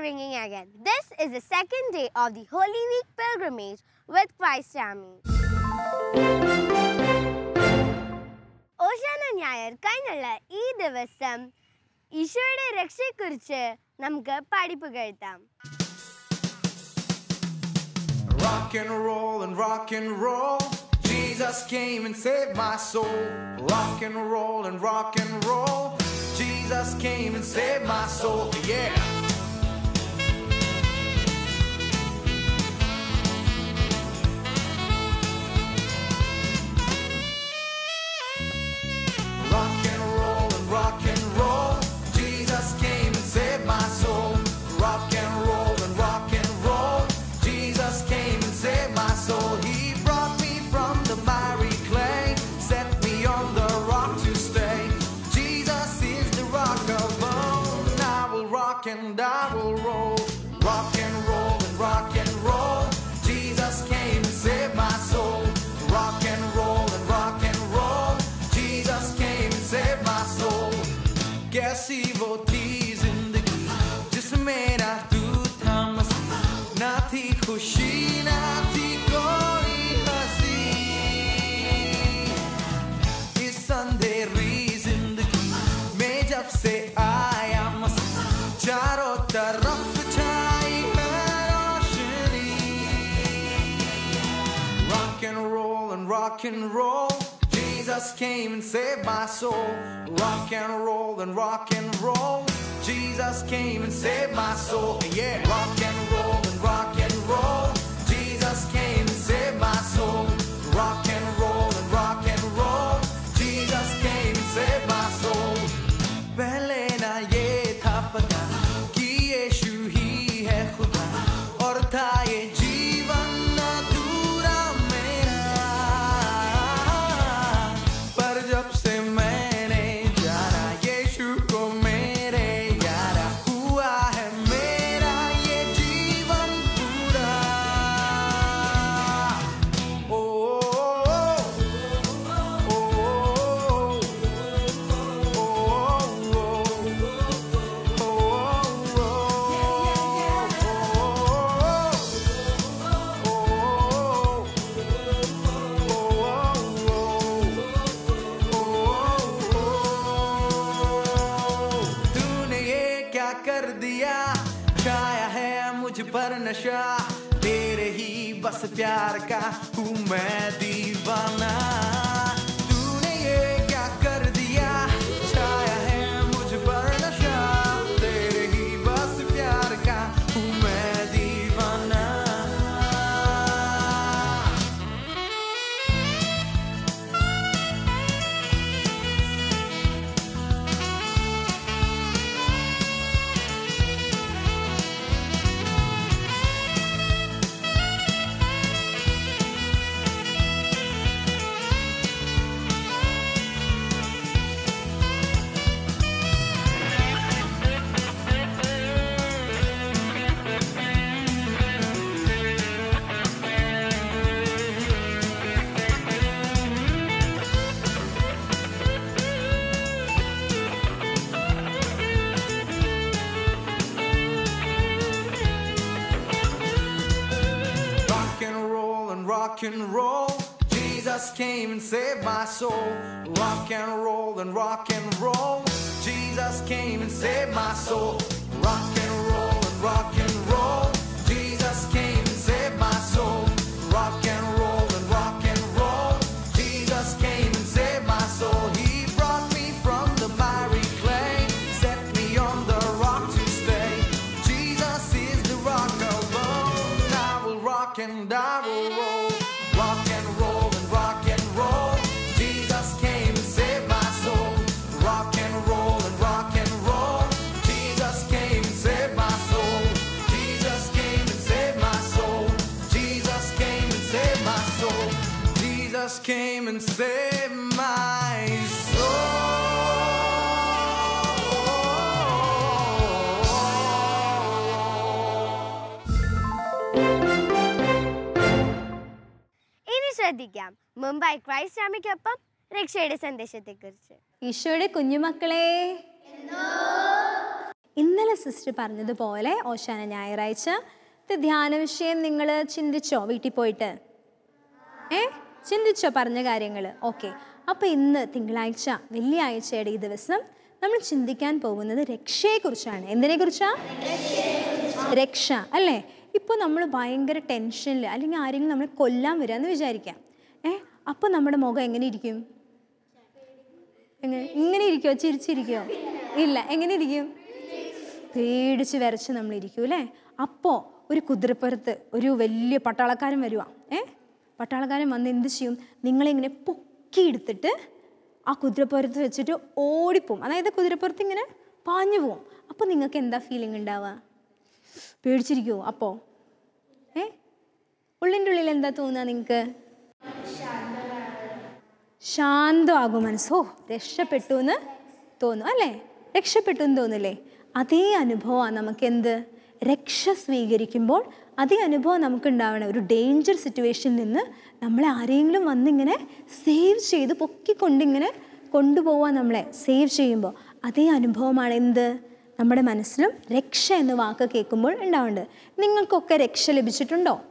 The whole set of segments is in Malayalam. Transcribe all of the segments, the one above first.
ringing again. This is the second day of the Holy Week pilgrimage with Christ Army. ഓശാന ഞായർ കഴിഞ്ഞുള്ള ഈ ദിവസം ഈശോയുടെ രക്ഷയെക്കുറിച്ച് നമുക്ക് പഠിപ്പ് കേൾത്താം Rock and roll and rock and roll. Jesus came and saved my soul. Rock and roll and rock and roll. Jesus came and saved my soul. Yeah. And I will roll. And rock and roll. Jesus came and saved my soul. Rock and roll and rock and roll. Jesus came and saved my soul. Yeah, rock and roll पर नशा तेरे ही बस प्यार का हूँ मैं दीवाना। Rock and roll. Jesus came and saved my soul. Rock and roll and rock and roll. Jesus came and saved my soul. Rock and roll and rock and roll. Jesus came and saved my soul. Rock and roll and rock and roll. Jesus came and saved my soul. He brought me from the miry clay, set me on the rock to stay. Jesus is the rock alone. I will rock and I will roll. ശ്രദ്ധിക്കാം മുംബൈ ക്രൈസ്റ്റ് അമ്മയ്ക്കൊപ്പം രക്ഷയുടെ സന്ദേശത്തെക്കുറിച്ച്. ഈശോയുടെ കുഞ്ഞുമക്കളെ. ഇന്നലെ സിസ്റ്റർ പറഞ്ഞതുപോലെ ഓശാന ഞായറാഴ്ച ധ്യാന വിഷയം നിങ്ങൾ ചിന്തിച്ചോ? വീട്ടിൽ പോയിട്ട്. ഏ? ചിന്തിച്ചോ പറഞ്ഞ കാര്യങ്ങൾ ഓക്കെ. അപ്പോൾ ഇന്ന് തിങ്കളാഴ്ച വെള്ളിയാഴ്ചയുടെ ഈ ദിവസം നമ്മൾ ചിന്തിക്കാൻ പോകുന്നത് രക്ഷയെക്കുറിച്ചാണ്. എന്തിനെക്കുറിച്ചാണ് രക്ഷ. അല്ലേ? ഇപ്പോൾ നമ്മൾ ഭയങ്കര ടെൻഷനിൽ അല്ലെങ്കിൽ ആരെങ്കിലും നമ്മളെ കൊല്ലാൻ വരാമെന്ന് വിചാരിക്കാം. ഏ അപ്പോൾ നമ്മുടെ മുഖം എങ്ങനെ ഇരിക്കും? എങ്ങനെ? ഇങ്ങനെ ഇരിക്കുമോ ചിരിച്ചിരിക്കുമോ ഇല്ല. എങ്ങനെ ഇരിക്കും? പേടിച്ച് വരച്ച് നമ്മൾ ഇരിക്കും അല്ലേ? അപ്പോൾ ഒരു കുതിരപ്പുറത്ത് ഒരു വലിയ പട്ടാളക്കാരൻ വരുവാ. ഏ? പട്ടാളക്കാരൻ വന്ന് എന്ത് ചെയ്യും? നിങ്ങളിങ്ങനെ പൊക്കിയെടുത്തിട്ട് ആ കുതിരപ്പുറത്ത് വെച്ചിട്ട് ഓടിപ്പോവും. അതായത് കുതിരപ്പുറത്ത് ഇങ്ങനെ പാഞ്ഞു പോവും. അപ്പോൾ നിങ്ങൾക്ക് എന്താ ഫീലിംഗ് ഉണ്ടാവുക? പേടിച്ചിരിക്കുമോ അപ്പോൾ ഏ? ഉള്ളിന്റെ ഉള്ളിൽ എന്താ തോന്നുക നിങ്ങൾക്ക്? ശാന്തമാകും മനസ്സോ. രക്ഷപ്പെട്ടു എന്ന് തോന്നും അല്ലേ? രക്ഷപ്പെട്ടു എന്ന് തോന്നില്ലേ? അതേ അനുഭവമാണ് നമുക്ക് എന്ത് രക്ഷ സ്വീകരിക്കുമ്പോൾ അതേ അനുഭവം നമുക്ക് ഉണ്ടാവണം ഒരു ഡേഞ്ചർ സിറ്റുവേഷനിൽ നിന്ന് നമ്മളെ ആരെങ്കിലും വന്നിങ്ങനെ സേവ് ചെയ്ത് പൊക്കിക്കൊണ്ടിങ്ങനെ കൊണ്ടുപോവാൻ നമ്മളെ. സേവ് ചെയ്യുമ്പോൾ അതേ അനുഭവമാണ് എന്ത്? നമ്മുടെ മനസ്സിലും രക്ഷ എന്ന വാക്ക് കേൾക്കുമ്പോൾ ഉണ്ടാവേണ്ടത്. നിങ്ങൾക്കൊക്കെ രക്ഷ ലഭിച്ചിട്ടുണ്ടോ?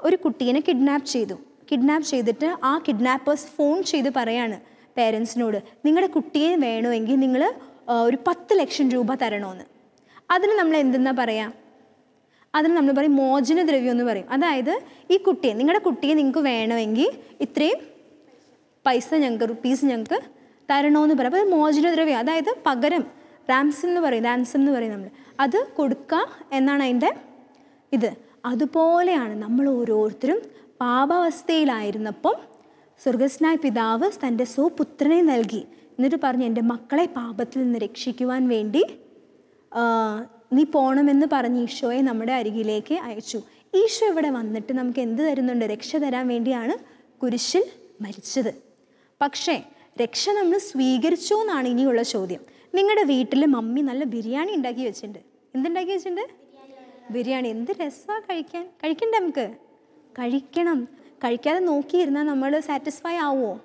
ഒരു കുട്ടീനെ കിഡ്നാപ്പ് ചെയ്തു. കിഡ്നാപ്പ് ചെയ്തിട്ട് ആ കിഡ്നാപ്പേഴ്സ് ഫോൺ ചെയ്ത് പറയാണ് പേരൻസിനോട് നിങ്ങളുടെ കുട്ടിയെ വേണമെങ്കിൽ നിങ്ങൾ ഒരു പത്ത് ലക്ഷം രൂപ തരണമെന്ന് അതിന് നമ്മൾ എന്തെന്നാ പറയാം? അതിന് നമ്മൾ പറയും മോചനദ്രവ്യം എന്ന് പറയും. അതായത് ഈ കുട്ടിയെ നിങ്ങളുടെ കുട്ടിയെ നിങ്ങൾക്ക് വേണമെങ്കിൽ ഇത്രയും പൈസ ഞങ്ങൾക്ക് റുപ്പീസ് ഞങ്ങൾക്ക് തരണമെന്ന് പറയും. അപ്പോൾ മോചനദ്രവ്യം അതായത് പകരം റാംസം എന്ന് പറയും റാംസം എന്ന് പറയും നമ്മൾ അത് കൊടുക്കുക എന്നാണ് അതിന്റെ ഇത്. അതുപോലെയാണ് നമ്മൾ ഓരോരുത്തരും പാപാവസ്ഥയിലായിരുന്നപ്പം സ്വർഗസ്നായ പിതാവ് തന്റെ സ്വപുത്രനെ നൽകി. എന്നിട്ട് പറഞ്ഞു എന്റെ മക്കളെ പാപത്തിൽ നിന്ന് രക്ഷിക്കുവാൻ വേണ്ടി നീ പോണമെന്ന് പറഞ്ഞ് ഈശോയെ നമ്മുടെ അരികിലേക്ക് അയച്ചു. ഈശോ ഇവിടെ വന്നിട്ട് നമുക്ക് എന്ത് തരുന്നുണ്ട്? രക്ഷ തരാൻ വേണ്ടിയാണ് കുരിശിൽ മരിച്ചത്. പക്ഷേ രക്ഷ നമ്മൾ സ്വീകരിച്ചോ എന്നാണ് ഇനിയുള്ള ചോദ്യം. നിങ്ങളുടെ വീട്ടിൽ മമ്മി നല്ല ബിരിയാണി ഉണ്ടാക്കി വെച്ചിട്ടുണ്ട്. എന്തുണ്ടാക്കി വെച്ചിട്ടുണ്ട്? ബിരിയാണി. എന്ത് രസമാണ് കഴിക്കാൻ? കഴിക്കണ്ടേ നമുക്ക്? കഴിക്കണം. കഴിക്കാതെ നോക്കിയിരുന്നാൽ നമ്മൾ സാറ്റിസ്ഫൈ ആവുമോ?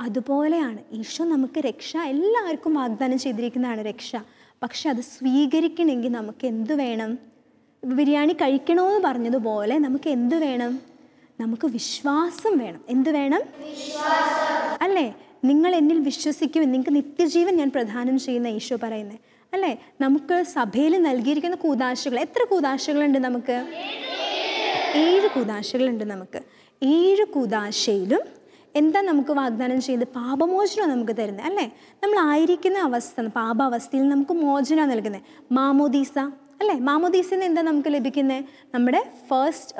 അതുപോലെയാണ്. ഈശോ നമുക്ക് രക്ഷ എല്ലാവർക്കും വാഗ്ദാനം ചെയ്തിരിക്കുന്നതാണ് രക്ഷ. പക്ഷെ അത് സ്വീകരിക്കണമെങ്കിൽ നമുക്ക് എന്ത് വേണം? ബിരിയാണി കഴിക്കണമെന്ന് പറഞ്ഞതുപോലെ നമുക്ക് എന്ത് വേണം? നമുക്ക് വിശ്വാസം വേണം. എന്ത് വേണം? അല്ലേ? നിങ്ങൾ എന്നിൽ വിശ്വസിക്കും. നിങ്ങൾക്ക് നിത്യജീവൻ ഞാൻ പ്രദാനം ചെയ്യുന്ന ഈശോ പറയുന്നത് അല്ലേ? നമുക്ക് സഭയിൽ നൽകിയിരിക്കുന്ന കൂതാശകൾ എത്ര കൂതാശകളുണ്ട് നമുക്ക്? ഏഴ് കൂതാശകളുണ്ട് നമുക്ക്. ഏഴ് കൂതാശയിലും എന്താ നമുക്ക് വാഗ്ദാനം ചെയ്ത്? പാപമോചനം നമുക്ക് തരുന്നത് അല്ലേ? നമ്മൾ ആയിരിക്കുന്ന അവസ്ഥ പാപാവസ്ഥയിൽ നമുക്ക് മോചനം നൽകുന്നത്. മാമോദീസ അല്ലേ? മാമോദീസന്ന് എന്താ നമുക്ക് ലഭിക്കുന്നത് നമ്മുടെ ഫസ്റ്റ്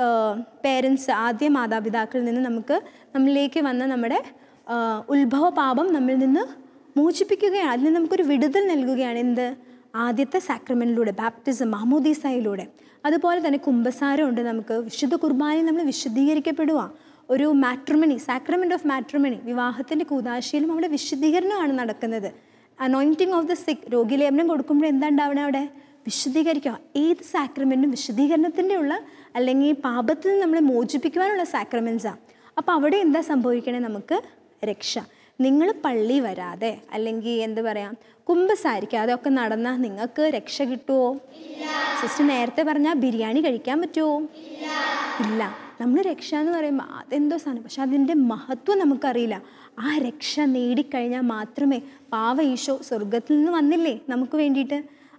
പേരൻസ് ആദ്യ മാതാപിതാക്കളിൽ നിന്ന് നമുക്ക് നമ്മളിലേക്ക് വന്ന നമ്മുടെ ഉത്ഭവ പാപം നമ്മളിൽ നിന്ന് മോചിപ്പിക്കുകയാണ്. അതിൽ നിന്ന് നമുക്കൊരു വിടുതൽ നൽകുകയാണ്. എന്ത്? ആദ്യത്തെ സാക്രമെന്റിലൂടെ ബാപ്റ്റിസം മാമോദീസയിലൂടെ. അതുപോലെ തന്നെ കുംഭസാരം ഉണ്ട് നമുക്ക്. വിശുദ്ധ കുർബാനയിൽ നമ്മൾ വിശുദ്ധീകരിക്കപ്പെടുക ഒരു മാട്രിമണി സാക്രമെന്റ് ഓഫ് മാട്രിമണി വിവാഹത്തിന്റെ കൂതാശയിലും അവിടെ വിശുദ്ധീകരണമാണ് നടക്കുന്നത്. അനോയിന്റിങ് ഓഫ് ദ സിക് രോഗിലേപനം കൊടുക്കുമ്പോൾ എന്താ ഉണ്ടാവണേ അവിടെ? വിശുദ്ധീകരിക്കുക. ഏത് സാക്രമെന്റും വിശുദ്ധീകരണത്തിന്റെ ഉള്ള അല്ലെങ്കിൽ പാപത്തിൽ നിന്ന് നമ്മളെ മോചിപ്പിക്കുവാനുള്ള സാക്രമെൻസാണ് അപ്പോൾ അവിടെ എന്താ സംഭവിക്കണേ നമുക്ക്? രക്ഷ. നിങ്ങൾ പള്ളി വരാതെ അല്ലെങ്കിൽ എന്ത് പറയാം കുമ്പസാരിക്കാതെ ഒക്കെ നടന്നാൽ നിങ്ങൾക്ക് രക്ഷ കിട്ടുമോ സിസ്റ്റർ നേരത്തെ പറഞ്ഞാൽ ബിരിയാണി കഴിക്കാൻ പറ്റുമോ ഇല്ല. നമ്മൾ രക്ഷ എന്ന് പറയുമ്പോൾ അതെന്തോ സാധനം. പക്ഷെ അതിന്റെ മഹത്വം നമുക്കറിയില്ല. ആ രക്ഷ നേടിക്കഴിഞ്ഞാൽ മാത്രമേ പാവ ഈശോ സ്വർഗത്തിൽ നിന്ന് വന്നില്ലേ നമുക്ക് വേണ്ടിയിട്ട്?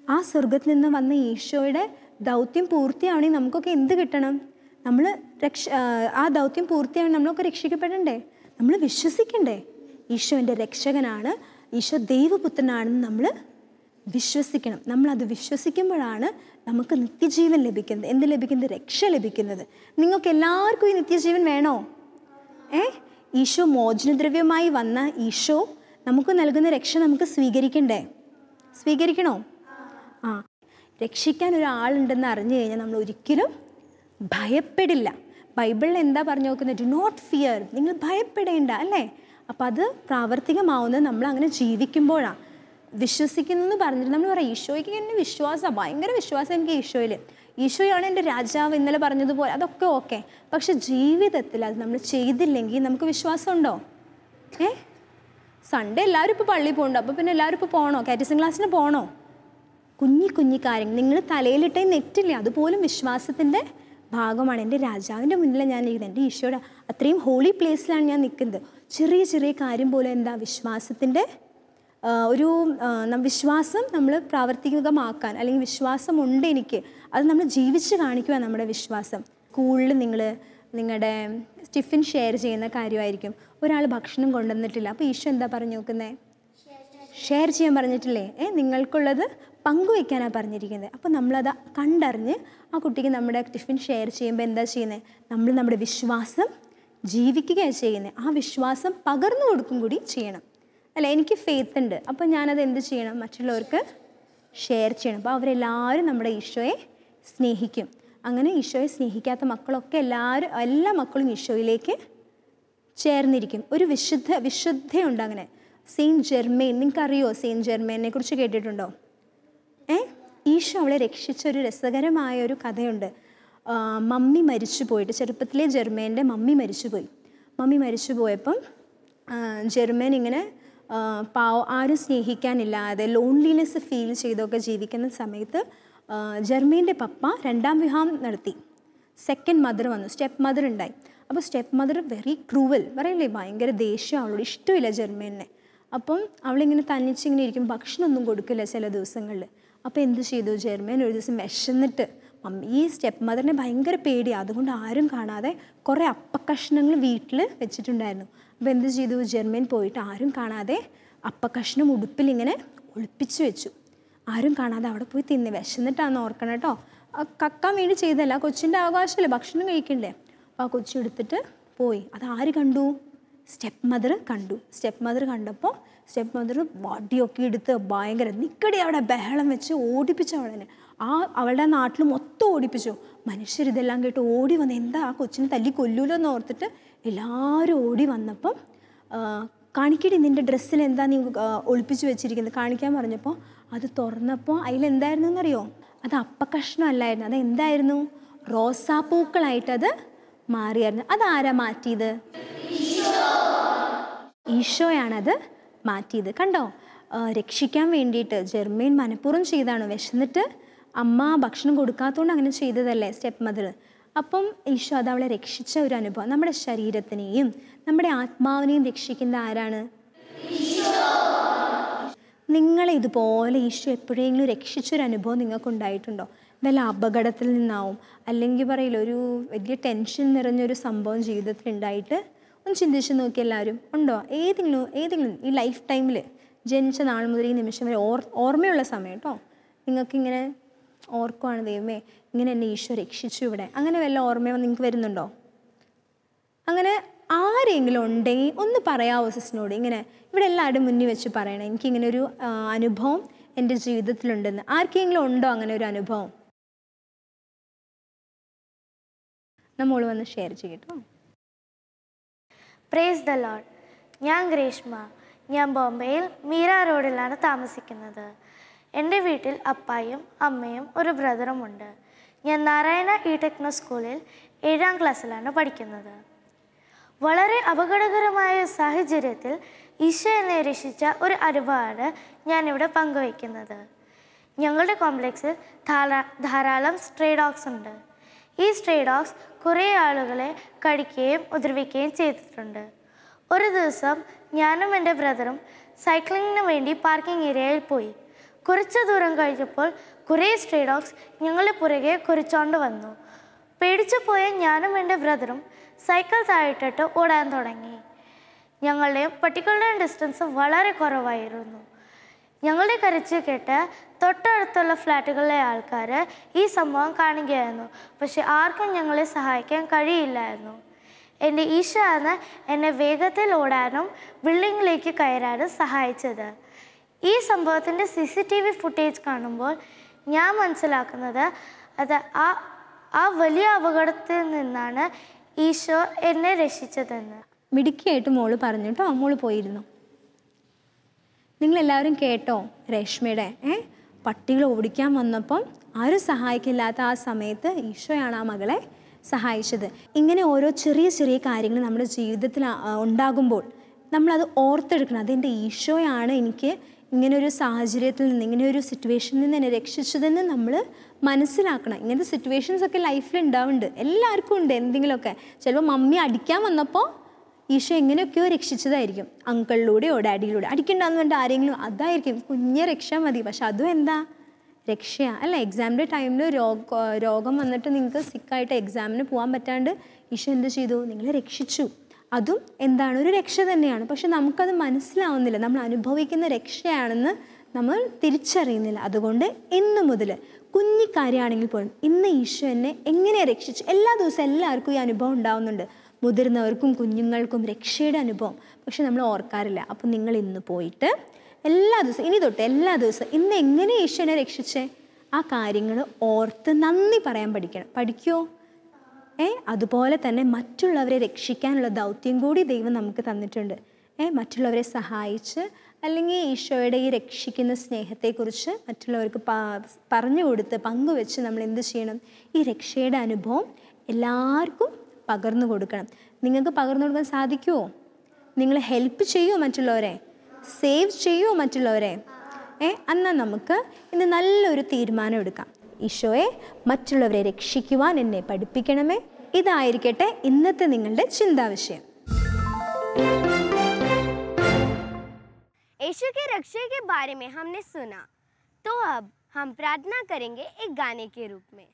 ആ സ്വർഗത്തിൽ നിന്ന് വന്ന ഈശോയുടെ ദൗത്യം പൂർത്തിയാവണമെങ്കിൽ നമുക്കൊക്കെ എന്ത് കിട്ടണം? നമ്മൾ രക്ഷ ആ, ദൗത്യം പൂർത്തിയാവണം നമ്മളൊക്കെ രക്ഷിക്കപ്പെടണ്ടേ? നമ്മൾ വിശ്വസിക്കണ്ടേ? ഈശോ എന്റെ രക്ഷകനാണ് ഈശോ ദൈവപുത്രനാണെന്ന് നമ്മൾ വിശ്വസിക്കണം. നമ്മളത് വിശ്വസിക്കുമ്പോഴാണ് നമുക്ക് നിത്യജീവൻ ലഭിക്കുന്നത്. എന്ത് ലഭിക്കുന്നത്? രക്ഷ ലഭിക്കുന്നത്. നിങ്ങൾക്ക് എല്ലാവർക്കും ഈ നിത്യജീവൻ വേണോ? ഏ? ഈശോ മോചനദ്രവ്യമായി വന്ന ഈശോ നമുക്ക് നൽകുന്ന രക്ഷ നമുക്ക് സ്വീകരിക്കണ്ടേ? സ്വീകരിക്കണോ? ആ. രക്ഷിക്കാൻ ഒരാളുണ്ടെന്ന് അറിഞ്ഞു കഴിഞ്ഞാൽ നമ്മൾ ഒരിക്കലും ഭയപ്പെടില്ല. ബൈബിളിൽ എന്താ പറഞ്ഞു നോക്കുന്നത്? ഡു നോട്ട് ഫിയർ നിങ്ങൾ ഭയപ്പെടേണ്ട അല്ലേ? അപ്പം അത് പ്രാവർത്തികമാവുന്നത് നമ്മൾ അങ്ങനെ ജീവിക്കുമ്പോഴാണ് വിശ്വസിക്കുന്നു എന്ന് പറഞ്ഞിട്ട് നമ്മൾ പറയാം ഈശോയ്ക്ക് എന്നെ വിശ്വാസമാണ് ഭയങ്കര വിശ്വാസം എനിക്ക് ഈശോയിൽ ഈശോയാണ് എന്റെ രാജാവ് ഇന്നലെ പറഞ്ഞതുപോലെ അതൊക്കെ ഓക്കെ. പക്ഷെ ജീവിതത്തിൽ അത് നമ്മൾ ചെയ്തില്ലെങ്കിൽ നമുക്ക് വിശ്വാസമുണ്ടോ? ഏ? സൺഡേ എല്ലാവരും ഇപ്പോൾ പള്ളിയിൽ പോകുന്നുണ്ട് അപ്പോൾ പിന്നെ എല്ലാവരും ഇപ്പോൾ പോകണോ കാറ്റസിംഗ് ക്ലാസ്സിന് പോകണോ കുഞ്ഞി കുഞ്ഞി കാര്യങ്ങൾ. നിങ്ങൾ തലയിലിട്ടേ നെറ്റില്ലേ? അതുപോലും വിശ്വാസത്തിന്റെ ഭാഗമാണ്. എന്റെ രാജാവിന്റെ മുന്നിലാണ് ഞാൻ ഇരിക്കുന്നത്. എന്റെ ഈശോയുടെ അത്രയും ഹോളി പ്ലേസിലാണ് ഞാൻ നിൽക്കുന്നത്. ചെറിയ ചെറിയ കാര്യം പോലെ എന്താ വിശ്വാസത്തിന്റെ ഒരു വിശ്വാസം നമ്മൾ പ്രാവർത്തികമാക്കാൻ അല്ലെങ്കിൽ വിശ്വാസമുണ്ട് എനിക്ക് അത് നമ്മൾ ജീവിച്ച് കാണിക്കുക നമ്മുടെ വിശ്വാസം. സ്കൂളിൽ നിങ്ങൾ നിങ്ങളുടെ ടിഫിൻ ഷെയർ ചെയ്യുന്ന കാര്യമായിരിക്കും. ഒരാൾ ഭക്ഷണം കൊണ്ടുവന്നിട്ടില്ല. അപ്പോൾ ഈശോ എന്താ പറഞ്ഞു നോക്കുന്നത് ഷെയർ ചെയ്യാൻ പറഞ്ഞിട്ടില്ലേ? ഏ നിങ്ങൾക്കുള്ളത് പങ്കുവെക്കാനാണ് പറഞ്ഞിരിക്കുന്നത് അപ്പോൾ നമ്മളത് കണ്ടറിഞ്ഞ് ആ കുട്ടിക്ക് നമ്മുടെ ടിഫിൻ ഷെയർ ചെയ്യുമ്പോൾ എന്താ ചെയ്യുന്നത് നമ്മൾ നമ്മുടെ വിശ്വാസം ജീവിക്കുകയാണ് ചെയ്യുന്നത് ആ വിശ്വാസം പകർന്നു കൊടുക്കും കൂടി ചെയ്യണം. അല്ല? എനിക്ക് ഫെയ്ത്ത് ഉണ്ട്. അപ്പോൾ ഞാനത് എന്ത് ചെയ്യണം? മറ്റുള്ളവർക്ക് ഷെയർ ചെയ്യണം. അപ്പോൾ അവരെല്ലാവരും നമ്മുടെ ഈശോയെ സ്നേഹിക്കും. അങ്ങനെ ഈശോയെ സ്നേഹിക്കാത്ത മക്കളൊക്കെ എല്ലാവരും എല്ലാ മക്കളും ഈശോയിലേക്ക് ചേർന്നിരിക്കും. ഒരു വിശുദ്ധ വിശുദ്ധയുണ്ട് അങ്ങനെ. സെയിന്റ് ജെർമെയിൻ നിങ്ങൾക്കറിയോ സെയിന്റ് ജെർമെയിനെ കുറിച്ച് കേട്ടിട്ടുണ്ടോ? ഏ? ഈശോ അവളെ രക്ഷിച്ച ഒരു രസകരമായ ഒരു കഥയുണ്ട്. മമ്മി മരിച്ചു പോയിട്ട് ചെറുപ്പത്തിലെ ജെർമേന്റെ മമ്മി മരിച്ചു പോയി. മമ്മി മരിച്ചു പോയപ്പം ജെർമേൻ ഇങ്ങനെ പാവ ആരും സ്നേഹിക്കാനില്ലാതെ ലോൺലിനെസ് ഫീൽ ചെയ്തൊക്കെ ജീവിക്കുന്ന സമയത്ത് ജെർമേന്റെ പപ്പ രണ്ടാം വിവാഹം നടത്തി. സെക്കൻഡ് മദർ വന്നു സ്റ്റെപ്പ് മദർ ഉണ്ടായി. അപ്പോൾ സ്റ്റെപ്പ് മദർ വെരി ക്രൂവൽ പറയില്ലേ? ഭയങ്കര ദേഷ്യം അവളോട് ഇഷ്ടമില്ല ജെർമേനെ അപ്പം അവളിങ്ങനെ തന്നിച്ചിങ്ങനെ ഇരിക്കും ഭക്ഷണമൊന്നും കൊടുക്കില്ല ചില ദിവസങ്ങളിൽ. അപ്പോൾ എന്ത് ചെയ്തു? ജെർമേൻ ഒരു ദിവസം വിശന്നിട്ട് ഈ സ്റ്റെപ്പ് മദറിനെ ഭയങ്കര പേടിയാണ് അതുകൊണ്ട് ആരും കാണാതെ കുറേ അപ്പക്കഷ്ണങ്ങൾ വീട്ടിൽ വെച്ചിട്ടുണ്ടായിരുന്നു. അപ്പോൾ എന്ത് ചെയ്തു? ജർമ്മൻ പോയിട്ട് ആരും കാണാതെ അപ്പക്കഷ്ണം ഉടുപ്പിൽ ഇങ്ങനെ ഒളിപ്പിച്ചു വെച്ചു. ആരും കാണാതെ അവിടെ പോയി തിന്ന്. വിശന്നിട്ടാന്ന് ഓർക്കണം കേട്ടോ. കക്കാൻ വേണ്ടി ചെയ്തല്ല കൊച്ചിന്റെ അവകാശമല്ലേ ഭക്ഷണം കഴിക്കണ്ടേ? അപ്പോൾ ആ കൊച്ചി എടുത്തിട്ട് പോയി. അത് ആര് കണ്ടു? സ്റ്റെപ്പ് മദർ കണ്ടു. സ്റ്റെപ്പ് മദർ കണ്ടപ്പോൾ സ്റ്റെപ്പ് മദർ വടിയൊക്കെ എടുത്ത് ഭയങ്കര നിക്കടി അവിടെ ബഹളം വെച്ച് ഓടിപ്പിച്ചു ആ അവളുടെ നാട്ടിൽ മൊത്തം ഓടിപ്പിച്ചു. മനുഷ്യരിതെല്ലാം കേട്ട് ഓടി വന്ന് എന്താ ആ കൊച്ചിനെ തല്ലി കൊല്ലൂലോ എന്ന് ഓർത്തിട്ട് എല്ലാവരും ഓടി വന്നപ്പം കാണിക്കടി നിന്റെ ഡ്രസ്സിൽ എന്താ നീ ഒളിപ്പിച്ചു വെച്ചിരിക്കുന്നത്? കാണിക്കാൻ പറഞ്ഞപ്പോൾ അത് തുറന്നപ്പോൾ അതിലെന്തായിരുന്നു എന്നറിയോ അത് അപ്പക്കഷ്ണം അല്ലായിരുന്നു അത് എന്തായിരുന്നു? റോസാപ്പൂക്കളായിട്ടത് മാറിയായിരുന്നു. അതാരാ മാറ്റിയത്? ഈശോയാണത് മാറ്റിയത്. കണ്ടോ? രക്ഷിക്കാൻ വേണ്ടിയിട്ട് ജെർമ്മീൻ മനഃപൂർവം ചെയ്താണ്. വിശന്നിട്ട് അമ്മ ഭക്ഷണം കൊടുക്കാത്തതുകൊണ്ട് അങ്ങനെ ചെയ്തതല്ലേ സ്റ്റെപ്പ് മദർ അപ്പം ഈശോ അത് അവളെ രക്ഷിച്ച ഒരു അനുഭവം. നമ്മുടെ ശരീരത്തിനെയും നമ്മുടെ ആത്മാവിനെയും രക്ഷിക്കുന്ന ആരാണ്? നിങ്ങളെ ഇതുപോലെ ഈശോ എപ്പോഴെങ്കിലും രക്ഷിച്ചൊരു അനുഭവം നിങ്ങൾക്കുണ്ടായിട്ടുണ്ടോ? വല്ല അപകടത്തിൽ നിന്നാവും അല്ലെങ്കിൽ പറയില്ല ഒരു വലിയ ടെൻഷൻ നിറഞ്ഞൊരു സംഭവം ജീവിതത്തിൽ ഉണ്ടായിട്ട്? ഒന്ന് ചിന്തിച്ച് നോക്കി എല്ലാവരും. ഉണ്ടോ? ഏതെങ്കിലും ഏതെങ്കിലും ഈ ലൈഫ് ടൈമിൽ ജനിച്ച നാൾ മുതൽ ഈ നിമിഷം വരെ ഓർ ഓർമ്മയുള്ള സമയം കേട്ടോ. നിങ്ങൾക്കിങ്ങനെ ഓർക്കുവാണ് ദൈവമേ ഇങ്ങനെ എന്നെ ഈശോ രക്ഷിച്ചു ഇവിടെ. അങ്ങനെ വല്ല ഓർമ്മയോ നിങ്ങൾക്ക് വരുന്നുണ്ടോ? അങ്ങനെ ആരെങ്കിലും ഉണ്ടെങ്കിൽ ഒന്ന് പറയാവോ സിസ്റ്റിനോട് ഇങ്ങനെ ഇവിടെ എല്ലാവരും മുന്നിൽ വെച്ച് പറയണം. എനിക്കിങ്ങനെ ഒരു അനുഭവം എന്റെ ജീവിതത്തിലുണ്ടെന്ന്. ആർക്കെങ്കിലും ഉണ്ടോ അങ്ങനെ ഒരു അനുഭവം? നമ്മൾ വന്ന് ഷെയർ ചെയ്യട്ടോ. പ്രേസ് ദ ലോഡ് ഞാൻ ഗ്രേഷ്മ. ഞാൻ ബോംബെയിൽ മീര റോഡിലാണ് താമസിക്കുന്നത്. എന്റെ വീട്ടിൽ അപ്പായും അമ്മയും ഒരു ബ്രദറുമുണ്ട്. ഞാൻ നാരായണ ഇ ടെക്നോ സ്കൂളിൽ ഏഴാം ക്ലാസ്സിലാണ് പഠിക്കുന്നത്. വളരെ അപകടകരമായ സാഹചര്യത്തിൽ ഈശോ എന്നെ രക്ഷിച്ച ഒരു അനുഭവമാണ് ഞാനിവിടെ പങ്കുവയ്ക്കുന്നത്. ഞങ്ങളുടെ കോംപ്ലക്സിൽ ധാരാ ധാരാളം സ്ട്രേ ഡോഗ്സ് ഉണ്ട്. ഈ സ്ട്രേ ഡോഗ്സ് കുറേ ആളുകളെ കടിക്കുകയും ഉപദ്രവിക്കുകയും ചെയ്തിട്ടുണ്ട്. ഒരു ദിവസം ഞാനും എന്റെ ബ്രദറും സൈക്ലിങ്ങിന് വേണ്ടി പാർക്കിംഗ് ഏരിയയിൽ പോയി. കുറച്ച് ദൂരം കഴിഞ്ഞപ്പോൾ കുറേ സ്ട്രേ ഡോഗ്സ് ഞങ്ങളുടെ പുറകെ കുറിച്ചോണ്ട് വന്നു. പേടിച്ചു പോയ ഞാനും എന്റെ ബ്രദറും സൈക്കിൾ താഴിട്ടിട്ട് ഓടാൻ തുടങ്ങി. ഞങ്ങളുടെ പട്ടികളുടെയും ഡിസ്റ്റൻസ് വളരെ കുറവായിരുന്നു. ഞങ്ങളുടെ കരച്ചിൽ കേട്ട് തൊട്ടടുത്തുള്ള ഫ്ലാറ്റുകളിലെ ആൾക്കാർ ഈ സംഭവം കാണുകയായിരുന്നു. പക്ഷെ ആർക്കും ഞങ്ങളെ സഹായിക്കാൻ കഴിയില്ലായിരുന്നു. എന്റെ ഈശോയാണ് എന്നെ വേഗത്തിൽ ഓടാനും ബിൽഡിങ്ങിലേക്ക് കയറാനും സഹായിച്ചത്. ഈ സംഭവത്തിന്റെ C C T V footage കാണുമ്പോൾ ഞാൻ മനസ്സിലാക്കുന്നത് അത് ആ ആ വലിയ അപകടത്തിൽ നിന്നാണ് ഈശോ എന്നെ രക്ഷിച്ചതെന്ന്. മിടുക്കിയായിട്ട് മോൾ പറഞ്ഞു കേട്ടോ. മോൾ പോയിരുന്നു. നിങ്ങളെല്ലാവരും കേട്ടോ രേഷ്മയുടെ ഏ? പട്ടികൾ ഓടിക്കാൻ വന്നപ്പം ആരും സഹായിക്കില്ലാത്ത ആ സമയത്ത് ഈശോയാണ് ആ മകളെ സഹായിച്ചത്. ഇങ്ങനെ ഓരോ ചെറിയ ചെറിയ കാര്യങ്ങൾ നമ്മുടെ ജീവിതത്തിൽ ഉണ്ടാകുമ്പോൾ നമ്മളത് ഓർത്തെടുക്കണം. അതെന്റെ ഈശോയാണ് എനിക്ക് ഇങ്ങനെ ഒരു സാഹചര്യത്തിൽ നിന്ന് ഇങ്ങനെ ഒരു സിറ്റുവേഷനിൽ നിന്ന് എന്നെ രക്ഷിച്ചതെന്ന് നമ്മൾ മനസ്സിലാക്കണം. ഇങ്ങനത്തെ സിറ്റുവേഷൻസ് ഒക്കെ ലൈഫിൽ ഉണ്ടാവുന്നുണ്ട് എല്ലാവർക്കും ഉണ്ട് എന്തെങ്കിലുമൊക്കെ ചിലപ്പോൾ മമ്മി അടിക്കാൻ വന്നപ്പോൾ ഈശോ എങ്ങനെയൊക്കെയോ രക്ഷിച്ചതായിരിക്കും. അങ്കിളിലൂടെയോ ഡാഡിയിലൂടെ അടിക്കണ്ടെന്ന് പറഞ്ഞിട്ട് ആരെങ്കിലും അതായിരിക്കും. കുഞ്ഞെ രക്ഷ മതി. പക്ഷെ അതും എന്താ? രക്ഷയാണ് അല്ല? എക്സാമിന്റെ ടൈമിൽ രോഗ രോഗം വന്നിട്ട് നിങ്ങൾക്ക് സിക്കായിട്ട് എക്സാമിന് പോകാൻ പറ്റാണ്ട് ഈശോ എന്ത് ചെയ്തു? നിങ്ങളെ രക്ഷിച്ചു. അതും എന്താണ്? ഒരു രക്ഷ തന്നെയാണ്. പക്ഷെ നമുക്കത് മനസ്സിലാവുന്നില്ല. നമ്മൾ അനുഭവിക്കുന്ന രക്ഷയാണെന്ന് നമ്മൾ തിരിച്ചറിയുന്നില്ല. അതുകൊണ്ട് ഇന്ന് മുതൽ കുഞ്ഞി കാര്യമാണെങ്കിൽ പോലും ഇന്ന് ഈശോ എന്നെ എങ്ങനെ രക്ഷിച്ചു? എല്ലാ ദിവസവും എല്ലാവർക്കും ഈ അനുഭവം ഉണ്ടാവുന്നുണ്ട്. മുതിർന്നവർക്കും കുഞ്ഞുങ്ങൾക്കും രക്ഷയുടെ അനുഭവം. പക്ഷെ നമ്മൾ ഓർക്കാറില്ല. അപ്പം നിങ്ങൾ ഇന്ന് പോയിട്ട് എല്ലാ ദിവസവും ഇനി തൊട്ട് എല്ലാ ദിവസവും ഇന്ന് എങ്ങനെ ഈശോനെ രക്ഷിച്ചേ? ആ കാര്യങ്ങൾ ഓർത്ത് നന്ദി പറയാൻ പഠിക്കണം. പഠിക്കുമോ ഏ അതുപോലെ തന്നെ മറ്റുള്ളവരെ രക്ഷിക്കാനുള്ള ദൗത്യം കൂടി ദൈവം നമുക്ക് തന്നിട്ടുണ്ട്. ഏ മറ്റുള്ളവരെ സഹായിച്ച് അല്ലെങ്കിൽ ഈശോയുടെ ഈ രക്ഷിക്കുന്ന സ്നേഹത്തെക്കുറിച്ച് മറ്റുള്ളവർക്ക് പറഞ്ഞു കൊടുത്ത് പങ്കുവെച്ച് നമ്മൾ എന്ത് ചെയ്യണം? ഈ രക്ഷയുടെ അനുഭവം എല്ലാവർക്കും പകർന്നു കൊടുക്കണം. നിങ്ങൾക്ക് പകർന്നു കൊടുക്കാൻ സാധിക്കുമോ നിങ്ങൾ ഹെൽപ്പ് ചെയ്യുമോ മറ്റുള്ളവരെ? സേവ് ചെയ്യുമോ മറ്റുള്ളവരെ? ഏ എന്നാൽ നമുക്ക് ഇന്ന് നല്ലൊരു തീരുമാനം എടുക്കാം. ഈശോയെ മറ്റുള്ളവരെ രക്ഷിക്കുവാൻ എന്നെ പഠിപ്പിക്കണമേ ഇതായിരിക്കട്ടെ ഇന്നത്തെ നിങ്ങളുടെ ചിന്താവിഷയം यीशु के रक्षा के बारे में हमने सुना तो अब हम प्रार्थना करेंगे एक गाने के रूप में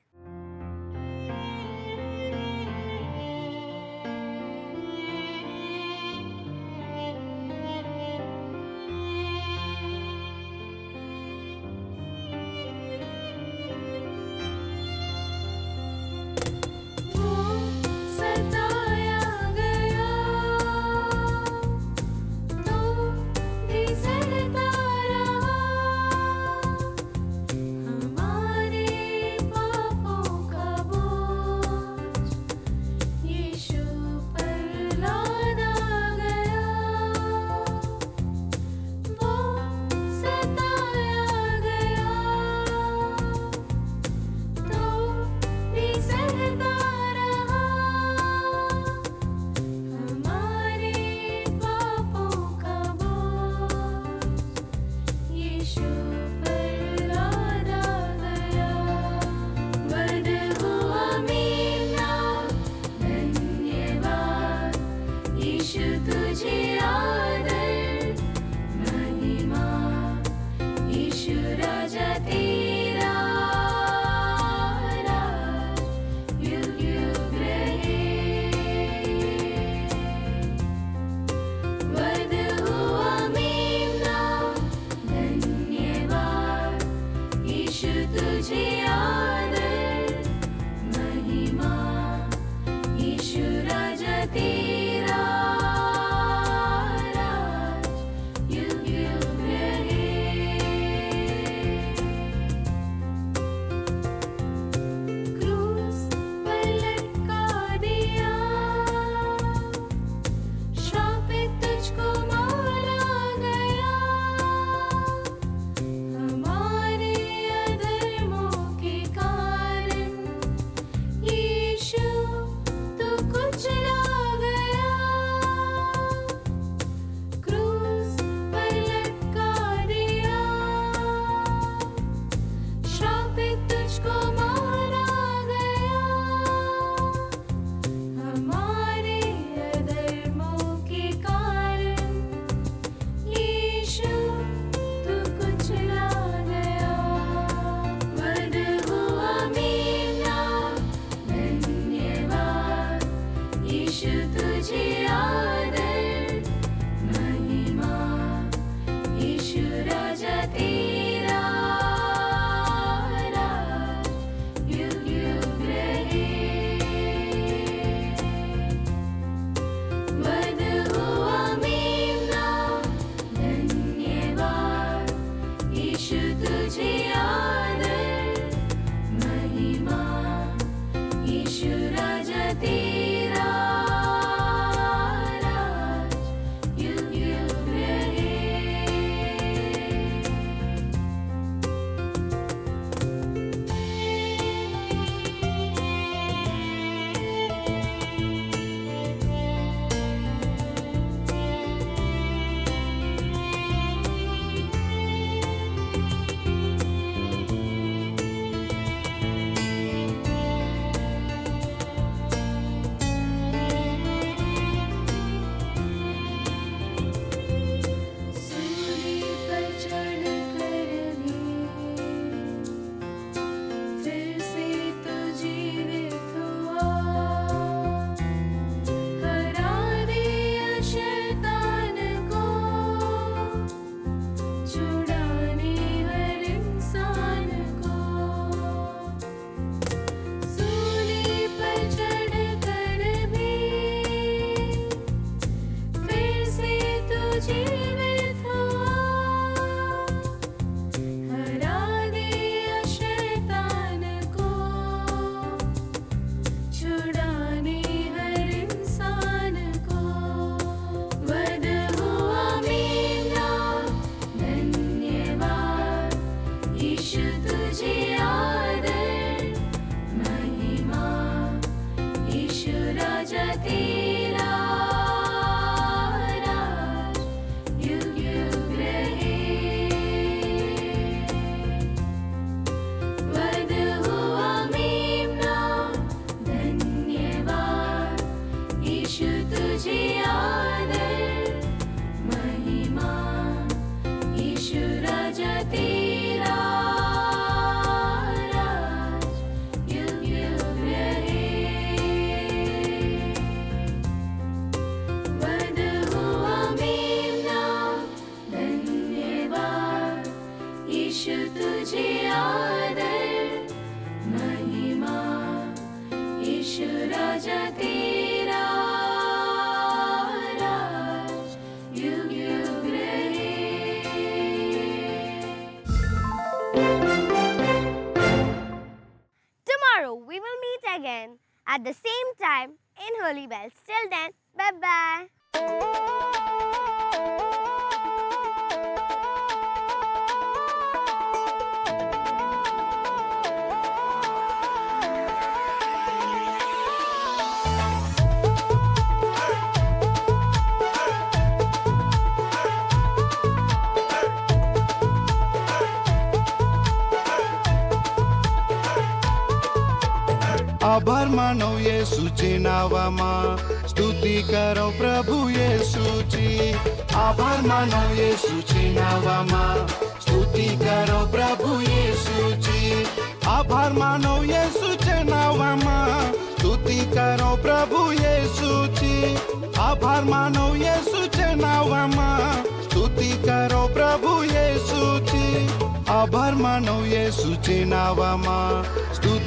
આભાર માનો યેસુજી નાવામાં સ્તુતિ કરો પ્રભુ યેસુજી આભાર માનો યેસુજી નાવામાં સ્તુતિ કરો પ્રભુ યેસુજી આભાર માનો યેસુજી નાવામાં સ્તુતિ કરો પ્રભુ યેસુજી આભાર માનો યેસુજી નાવામાં સ્તુતિ કરો પ્રભુ યેસુજી આભાર માનો યેસુજી નાવામાં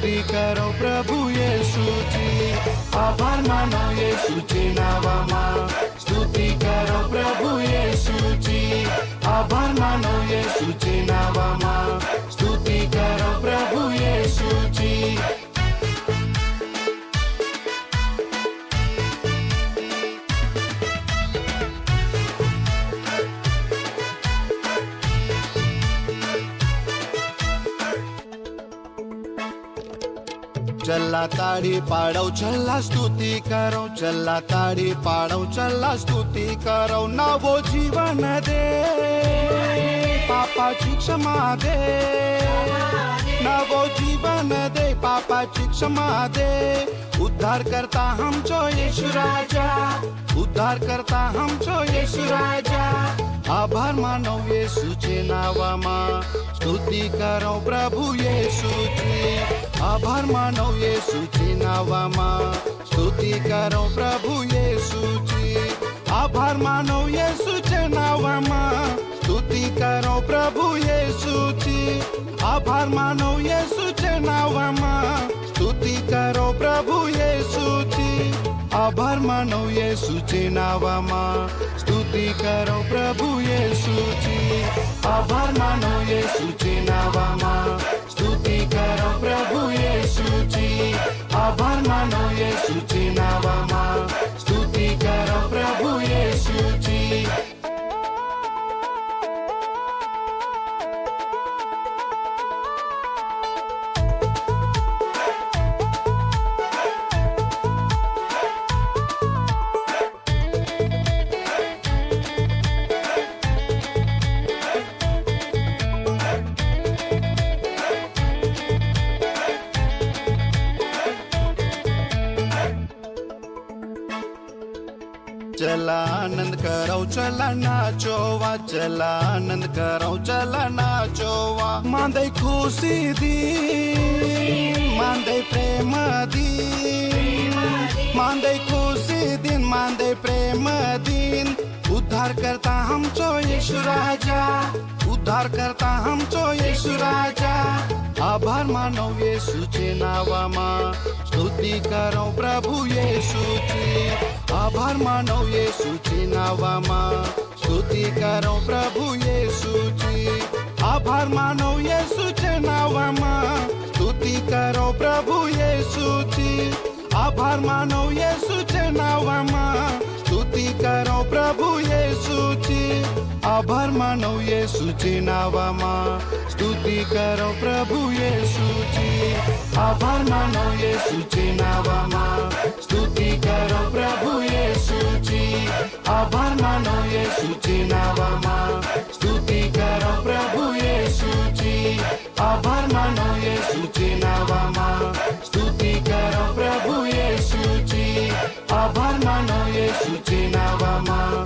સ્તુતિ કરો પ્રભુ યેસુજી આભાર માનો યેસુજી નાવામાં સ્તુતિ કરો પ્રભુ યેસુજી આભાર માનો યેસુજી નાવામાં તાળી પાડો ચલ્લા સ્તુતિ કરો ચલ્લા તાળી પાડો ચલ્લા સ્તુતિ કરો નવો જીવન દે પાપા ક્ષમા દે નવો જીવન દે પાપા ક્ષમા દે ઉદ્ધાર કરતા હમ છો યેશુ રાજા ઉદ્ધાર કરતા હમ છો યેશુ રાજા આભાર માનો યેસુ છે નાવામાં સ્તુતિ કરો પ્રભુ યેસુજી આભાર માનો યેસુજી નાવામાં સ્તુતિ કરો પ્રભુ યેસુજી આભાર માનો યેસુ છે નાવામાં સ્તુતિ કરો પ્રભુ યેસુજી આભાર માનો યેસુ છે નાવામાં સ્તુતિ કરો પ્રભુ યેસુજી આભાર માનો યેસુજી નાવામાં સ્તુતિ કરો પ્રભુ યેસુજી આભાર માનો યેસુજી નાવામાં સ્તુતિ કરો પ્રભુ યેસુજી આભાર માનો યેસુજી નાવામાં સ્તુતિ કરો પ્રભુ યેસુજી करो, चला नाचोवा चला आनंद कराओ चला नाचोवा मांदे खुशी दी, मांदे प्रेम दी। मांदे खुशी दिन, मांदे प्रेम दिन। उद्धार करता हम चो यीशु राजा, उद्धार करता हम चो यीशु राजा। आभार मानो ये सुचे नावामा, स्तुति करो प्रभु ये सूची આભાર માનવ યેસુજી નાવામાં સ્તુતિ કરો પ્રભુ યેસુજી આભાર માનવ યેસુજી નાવામાં સ્તુતિ કરો પ્રભુ યેસુજી આભાર માનવ યેસુજી નાવામાં સ્તુતિ કરો પ્રભુ યેસુજી આભાર માનવ યેસુજી નાવામાં સ્તુતિ કરો પ્રભુ યેસુજી આભાર માનવ યેસુજી નાવામાં સ્તુતિ કરો પ્રભુ યેસુજી આભાર માનવ યેસુજી નાવામાં સ્તુતિ કરો પ્રભુ યેસુજી આભાર માનવ યેસુજી નાવામાં સ્તુતિ કરો પ્રભુ યેસુજી આભાર માનવ યેસુજી નાવામાં